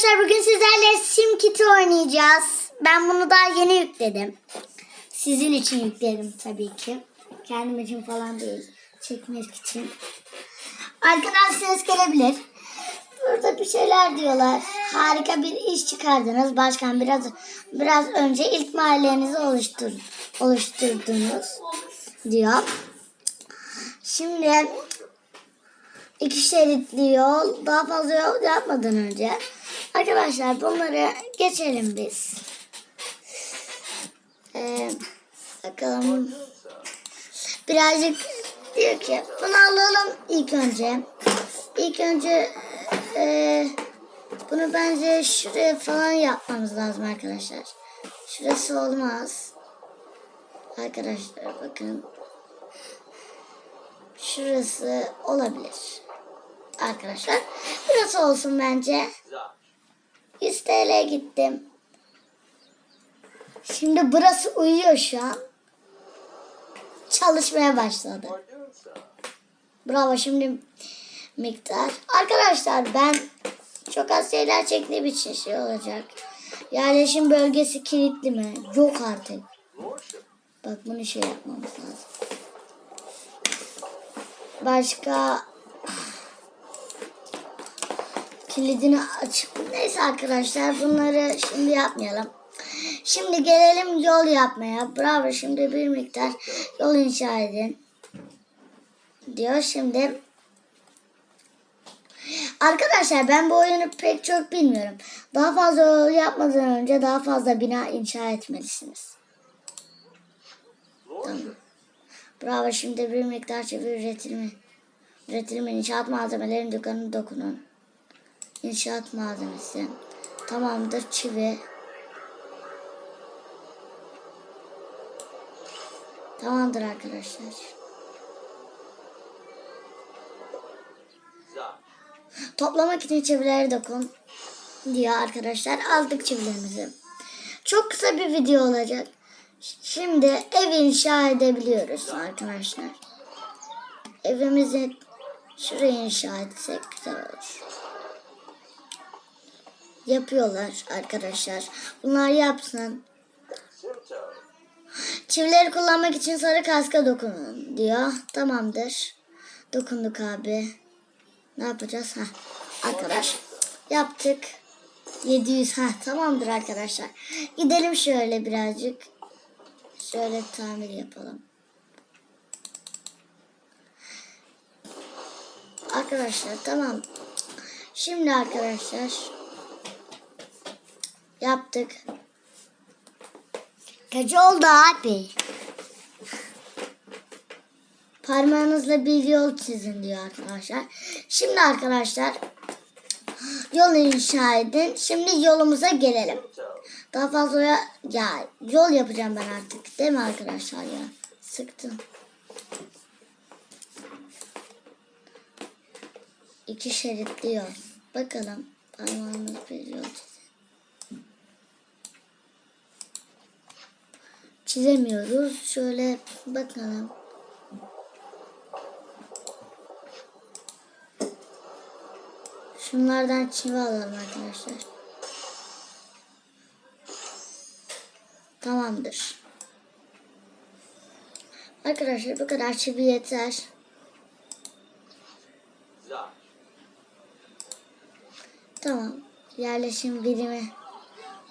Arkadaşlar bugün sizlerle SimKit'i oynayacağız. Ben bunu daha yeni yükledim. Sizin için yükledim tabii ki. Kendim için falan değil. Çekmek için. Arkadan ses gelebilir. Burada bir şeyler diyorlar. Harika bir iş çıkardınız. Başkan biraz biraz önce ilk mahallenizi oluştur, oluşturdunuz diyor. Şimdi iki şeritli yol daha fazla yol yapmadan önce arkadaşlar bunları geçelim biz. Ee, bakalım birazcık diyor ki bunu alalım ilk önce. İlk önce e, bunu bence şuraya falan yapmamız lazım arkadaşlar. Şurası olmaz. Arkadaşlar bakın. Şurası olabilir. Arkadaşlar. Burası olsun bence. 100 TL gittim. Şimdi burası uyuyor şu an. Çalışmaya başladı. Bravo şimdi miktar. Arkadaşlar ben çok az şeyler çektiğim için şey olacak. Yerleşim bölgesi kilitli mi? Yok artık. Bak bunu şey yapmamız lazım. Başka kilidini açıp neyse arkadaşlar bunları şimdi yapmayalım. Şimdi gelelim yol yapmaya. Bravo şimdi bir miktar yol inşa edin. Diyor şimdi. Arkadaşlar ben bu oyunu pek çok bilmiyorum. Daha fazla yol yapmadan önce daha fazla bina inşa etmelisiniz. Tamam. Bravo şimdi bir miktar çevir üretilme. Üretilme inşaat malzemelerin dükkanına dokunun. İnşaat malzemesi. Tamamdır çivi. Tamamdır arkadaşlar. Toplamak için çivileri dokun diyor arkadaşlar. Aldık çivilerimizi. Çok kısa bir video olacak. Şimdi ev inşa edebiliyoruz arkadaşlar. Evimizi şuraya inşa etsek güzel olur. Yapıyorlar arkadaşlar. Bunlar yapsın. Çivileri kullanmak için sarı kaska dokunun diyor. Tamamdır. Dokunduk abi. Ne yapacağız? Ha, arkadaş yaptık. 700 ha tamamdır arkadaşlar. Gidelim şöyle birazcık. Şöyle tamir yapalım. Arkadaşlar tamam. Şimdi arkadaşlar yaptık. Kaç oldu abi? Parmağınızla bir yol çizin diyor arkadaşlar. Şimdi arkadaşlar yol inşa edin. Şimdi yolumuza gelelim. Daha fazla ya, ya yol yapacağım ben artık. Değil mi arkadaşlar ya? Sıktım. İki şeritli yol. Bakalım. Parmağımız bir yol çizin. Çizemiyoruz. Şöyle bakalım. Şunlardan çivi alalım arkadaşlar. Tamamdır. Arkadaşlar bu kadar çivi yeter. Tamam. Yerleşim birimi.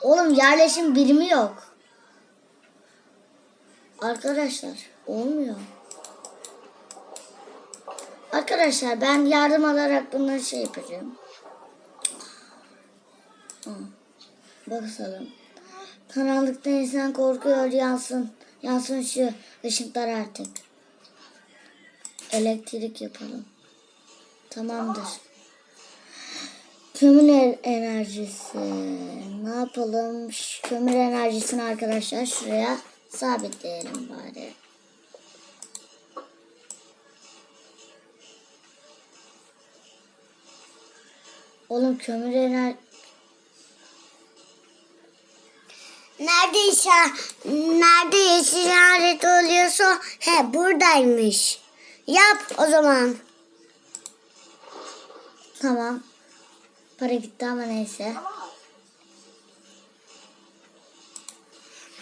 Oğlum yerleşim birimi yok. Arkadaşlar olmuyor. Arkadaşlar ben yardım alarak bunları şey yapacağım. Hı. Bakalım. Karanlıkta insan korkuyor yansın. Yansın şu ışıklar artık. Elektrik yapalım. Tamamdır. Kömür enerjisi. Ne yapalım? Şu kömür enerjisini arkadaşlar şuraya sabitleyelim bari. Oğlum kömür ener Nerede işaret, nerede işaret oluyorsa he buradaymış. Yap o zaman. Tamam. Para gitti ama neyse.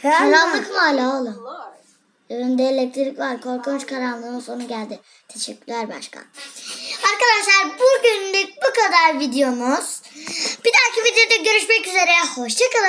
Karanlık mı hala oğlum? Evimde elektrik var. Korkunç karanlığın sonu geldi. Teşekkürler başkan. Arkadaşlar bugünlük bu kadar videomuz. Bir dahaki videoda görüşmek üzere. Hoşçakalın.